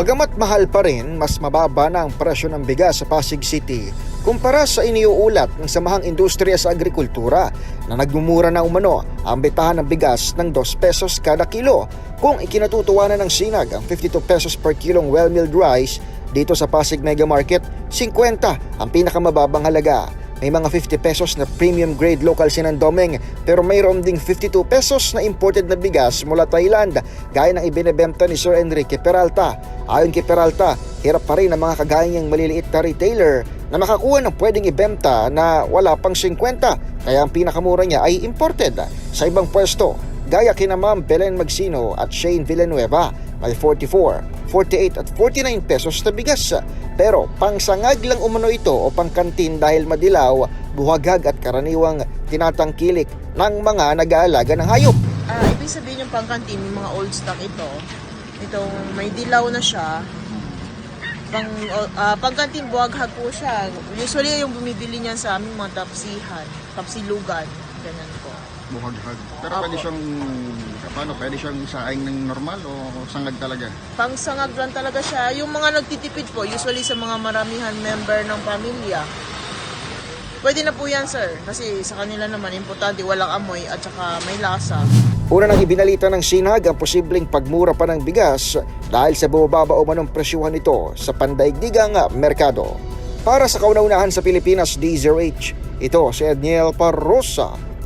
Bagamat mahal pa rin, mas mababa na ang presyo ng bigas sa Pasig City kumpara sa iniuulat ng Samahang Industriya sa Agrikultura na nagmumura na umano ang betahan ng bigas ng 2 pesos kada kilo kung ikinatutuwanan ng sinag ang 52 pesos per kilong well-milled rice dito sa Pasig Mega Market, 50 ang pinakamababang halaga. May mga 50 pesos na premium grade local sinandoming pero mayroon ding 52 pesos na imported na bigas mula Thailand gaya ng ibinebenta ni Sir Enrique Peralta. Ayon kay Peralta, hirap pa rin ang mga kagaya niyang maliliit na retailer na makakuha ng pwedeng ibenta na wala pang 50 kaya ang pinakamura niya ay imported. Sa ibang pwesto, gaya kina Ma'am Belen Magsino at Shane Villanueva may 44, 48 at 49 pesos na bigas. Pero pangsangag lang umano ito o pangkantin dahil madilaw, buhagag at karaniwang tinatangkilik ng mga nag-aalaga ng hayop. Ah, ibig sabihin yung pangkantin, yung mga old stock ito. Itong may dilaw na siya. Pang, ah, pangkantin, buwaghag po siya. Usually yung bumibili niyan sa aming mga tapsihan, tapsilugan. Ganyan po. buhaghag. Pero Apo. pwede siyang, paano, pwede siyang saing ng normal o sangag talaga? Pangsangag lang talaga siya. Yung mga nagtitipid po, usually sa mga maramihan member ng pamilya. Pwede na po yan, sir. Kasi sa kanila naman, importante, walang amoy at saka may lasa. Una nang ibinalita ng sinag ang posibleng pagmura pa ng bigas dahil sa bumababa o manong presyuhan ito sa pandaigdigang merkado. Para sa kauna-unahan sa Pilipinas, D0H, ito si Edniel Parrosa.